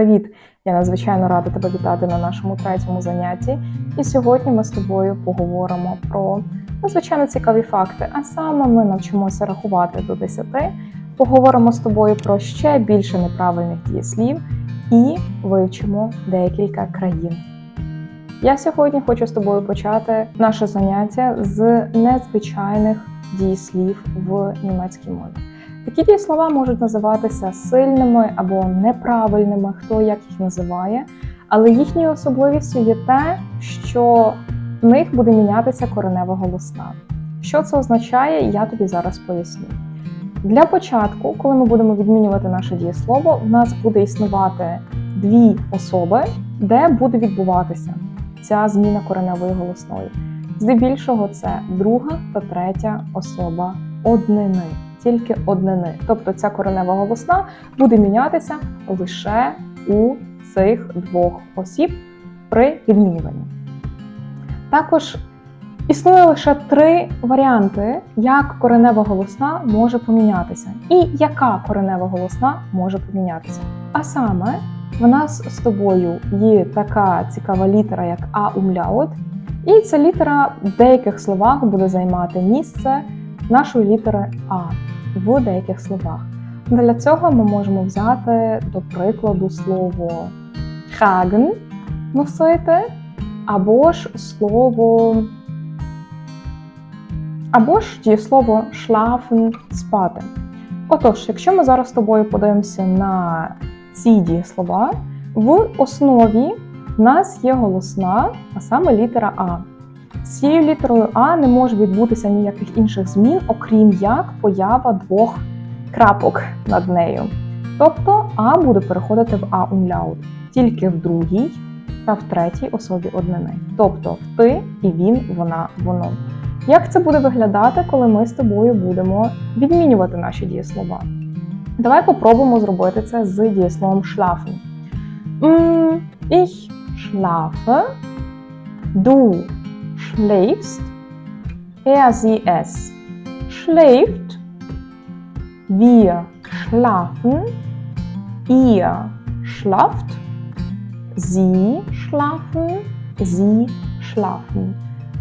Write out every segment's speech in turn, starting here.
Привіт! Я надзвичайно рада тебе вітати на нашому третьому занятті. І сьогодні ми з тобою поговоримо про надзвичайно цікаві факти. А саме ми навчимося рахувати до 10, поговоримо з тобою про ще більше неправильних дієслів і вивчимо декілька країн. Я сьогодні хочу з тобою почати наше заняття з незвичайних дієслів в німецькій мові. Такі дієслова можуть називатися сильними або неправильними, хто як їх називає, але їхньою особливістю є те, що в них буде мінятися коренева голосна. Що це означає, я тобі зараз поясню. Для початку, коли ми будемо відмінювати наше дієслово, в нас буде існувати дві особи, де буде відбуватися ця зміна кореневої голосної. Здебільшого це друга та третя особа однини тільки однини. Тобто ця коренева голосна буде мінятися лише у цих двох осіб при відмінюванні. Також існує лише три варіанти, як коренева голосна може помінятися, і яка коренева голосна може помінятися. А саме, в нас з тобою є така цікава літера, як А умляут, і ця літера в деяких словах буде займати місце нашої літери А в деяких словах. Для цього ми можемо взяти, до прикладу, слово tragen носити, або ж слово, або ж дієслово schlafen спати. Отож, якщо ми зараз з тобою подивимося на ці дієслова, в основі в нас є голосна, а саме літера А. З цією літерою А не може відбутися ніяких інших змін, окрім як поява двох крапок над нею. Тобто А буде переходити в А умляут тільки в другій та в третій особі однини. Тобто в ти і він, вона, воно. Як це буде виглядати, коли ми з тобою будемо відмінювати наші дієслова? Давай попробуємо зробити це з дієсловом schlafen. Ich schlafe, du schläfst, er sie es. Schläft, wir schlafen, ihr schlaft, sie schlafen, sie schlafen.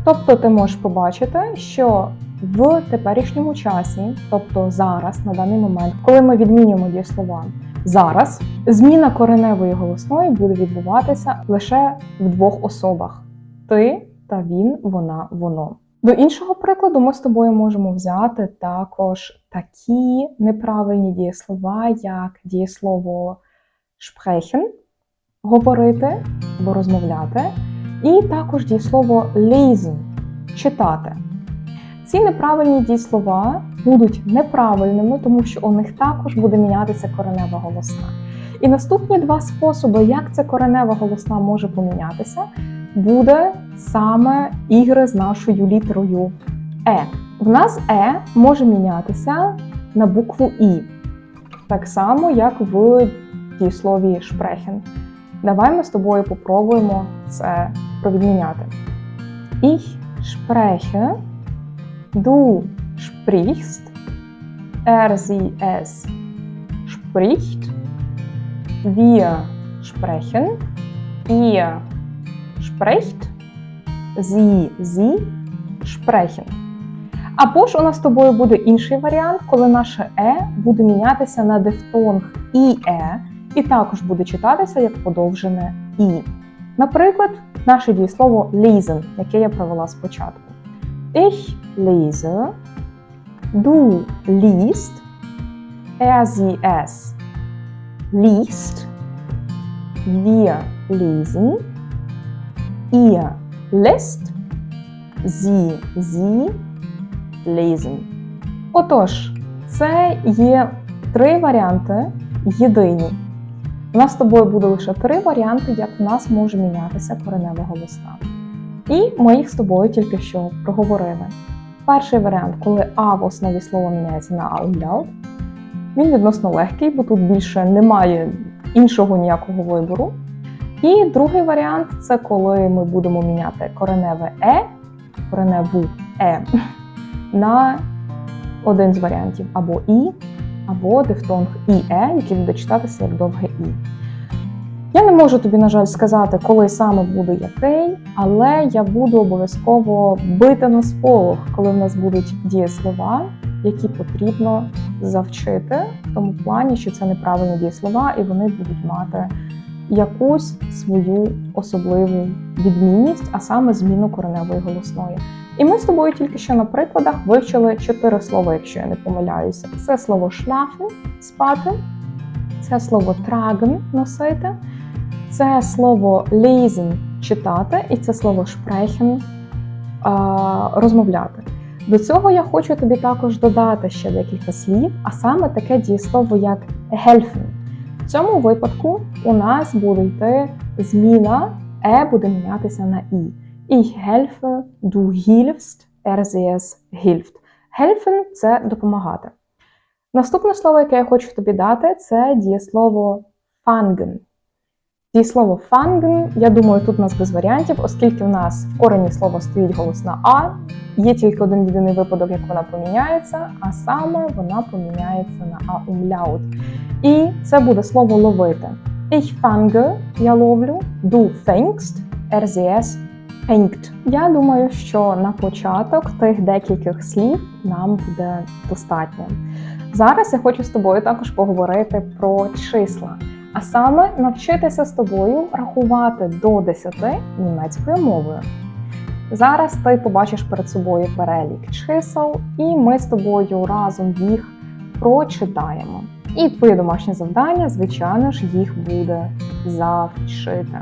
Тобто ти можеш побачити, що в теперішньому часі, тобто зараз, на даний момент, коли ми відмінюємо дієслова зараз, зміна кореневої голосної буде відбуватися лише в двох особах: ти та він, вона, воно. До іншого прикладу, ми з тобою можемо взяти також такі неправильні дієслова, як дієслово sprechen, говорити або розмовляти, і також дієслово lesen читати. Ці неправильні дієслова будуть неправильними, тому що у них також буде мінятися коренева голосна. І наступні два способи, як ця коренева голосна може помінятися, буде саме ігри з нашою літерою Е. В нас Е може мінятися на букву І, так само, як в дієслові sprechen. Давай ми з тобою попробуємо це провідміняти. Ich spreche, du sprichst, er sie es spricht, wir sprechen, ihr spricht, sie, sie sprechen. Або ж у нас з тобою буде інший варіант, коли наше е буде мінятися на дифтонг іе, і також буде читатися як подовжене і. Наприклад, наше дієслово lesen, яке я провела спочатку. Ich lese, du liest, er sie es liest, wir lesen, ihr lest, sie, sie lesen. Отож, це є три варіанти єдині. У нас з тобою буде лише три варіанти, як в нас може мінятися коренева голосна. І ми їх з тобою тільки що проговорили. Перший варіант, коли А в основі слова міняється на аумляут, він відносно легкий, бо тут більше немає іншого ніякого вибору. І другий варіант це коли ми будемо міняти кореневе е, кореневу е на один з варіантів або і, або дифтонг іе, який буде читатися як довге і. Я не можу тобі, на жаль, сказати, коли саме буде який, але я буду обов'язково бити на сполох, коли в нас будуть дієслова, які потрібно завчити, в тому плані, що це неправильні дієслова, і вони будуть мати якусь свою особливу відмінність, а саме зміну кореневої голосної. І ми з тобою тільки що на прикладах вивчили чотири слова, якщо я не помиляюся. Це слово schlafen – спати, це слово tragen – носити, це слово lesen – читати, і це слово sprechen – розмовляти. До цього я хочу тобі також додати ще декілька слів, а саме таке дієслово, як helfen. В цьому випадку у нас буде йти зміна, е буде мінятися на і. Ich helfe, du hilfst, er sie hilft. Helfen – це допомагати. Наступне слово, яке я хочу тобі дати, це дієслово fangen. Дієслово fangen, я думаю, тут у нас без варіантів, оскільки в нас в корені слова стоїть голосна А, є тільки один єдиний випадок, як вона поміняється, а саме вона поміняється на А умляут. І це буде слово ловити. Ich fange – я ловлю, du fängst, er sie es fängt. Я думаю, що на початок тих декількох слів нам буде достатньо. Зараз я хочу з тобою також поговорити про числа, а саме навчитися з тобою рахувати до 10 німецькою мовою. Зараз ти побачиш перед собою перелік чисел, і ми з тобою разом їх прочитаємо. І твоє домашнє завдання, звичайно ж, їх буде завчити.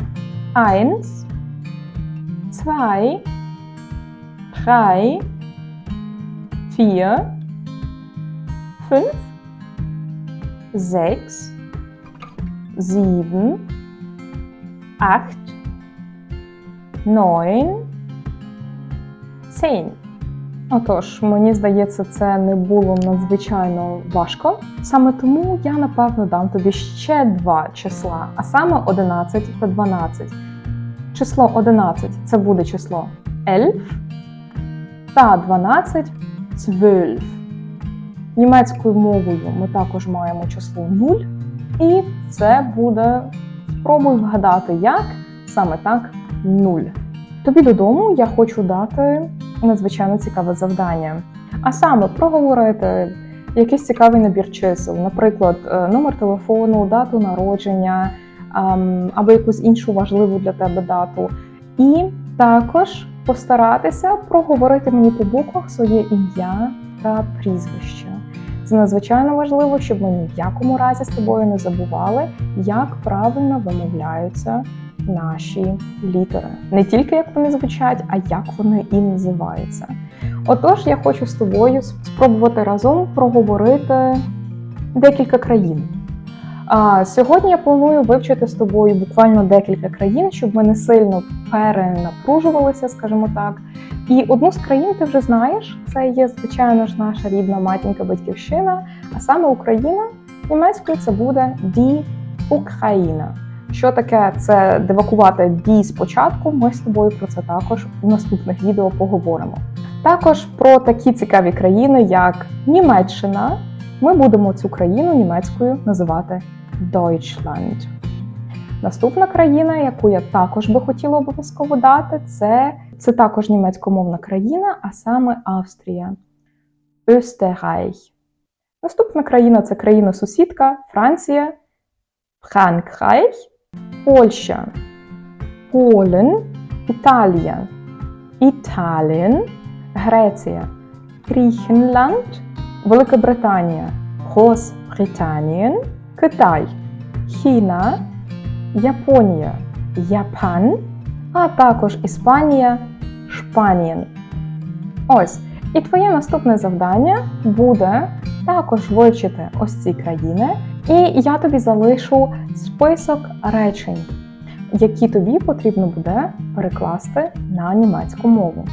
Eins, zwei, drei, vier, fünf, sechs, sieben, acht, neun, zehn. Отож, мені здається, це не було надзвичайно важко. Саме тому я напевно дам тобі ще два числа, а саме 11 та 12. Число 11 це буде число elf, та 12 12. Німецькою мовою ми також маємо число 0, і це буде спробуй вгадати, як саме так 0. Тобі додому я хочу дати надзвичайно цікаве завдання. А саме проговорити якийсь цікавий набір чисел, наприклад, е, номер телефону, дату народження ем, або якусь іншу важливу для тебе дату. І також постаратися проговорити мені по буквах своє ім'я та прізвище. Це надзвичайно важливо, щоб ми ні в якому разі з тобою не забували, як правильно вимовляються наші літери. Не тільки як вони звучать, а як вони і називаються. Отож, я хочу з тобою спробувати разом проговорити декілька країн. А, Сьогодні я планую вивчити з тобою буквально декілька країн, щоб ми не сильно перенапружувалися, скажімо так. І одну з країн ти вже знаєш, це є, звичайно ж, наша рідна матінка батьківщина, а саме Україна німецькою це буде Die Ukraine. Що таке це девакувати дій спочатку? Ми з тобою про це також у наступних відео поговоримо. Також про такі цікаві країни, як Німеччина. Ми будемо цю країну німецькою називати Deutschland. Наступна країна, яку я також би хотіла обов'язково дати, це, це також німецькомовна країна, а саме Австрія. Österreich. Наступна країна це країна-сусідка Франція, Frankreich, Польща, Полен, Італія, Італін, Греція, Гріхенланд, Велика Британія, Großbritannien, Китай, Хіна, Японія, Япан, а також Іспанія, Шпанієн. Ось. І твоє наступне завдання буде також вивчити ось ці країни, і я тобі залишу список речень, які тобі потрібно буде перекласти на німецьку мову.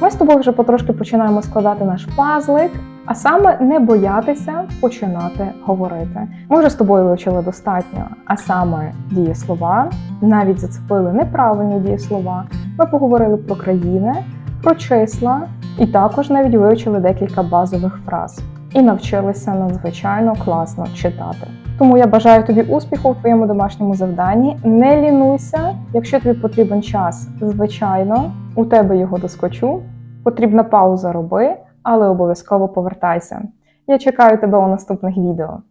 Ми з тобою вже потрошки починаємо складати наш пазлик, а саме не боятися починати говорити. Ми вже з тобою вивчили достатньо, а саме дієслова, навіть зацепили неправильні дієслова. Ми поговорили про країни, про числа і також навіть вивчили декілька базових фраз і навчилися надзвичайно класно читати. Тому я бажаю тобі успіху в твоєму домашньому завданні. Не лінуйся. Якщо тобі потрібен час, звичайно, у тебе його доскочу. Потрібна пауза роби, але обов'язково повертайся. Я чекаю тебе у наступних відео.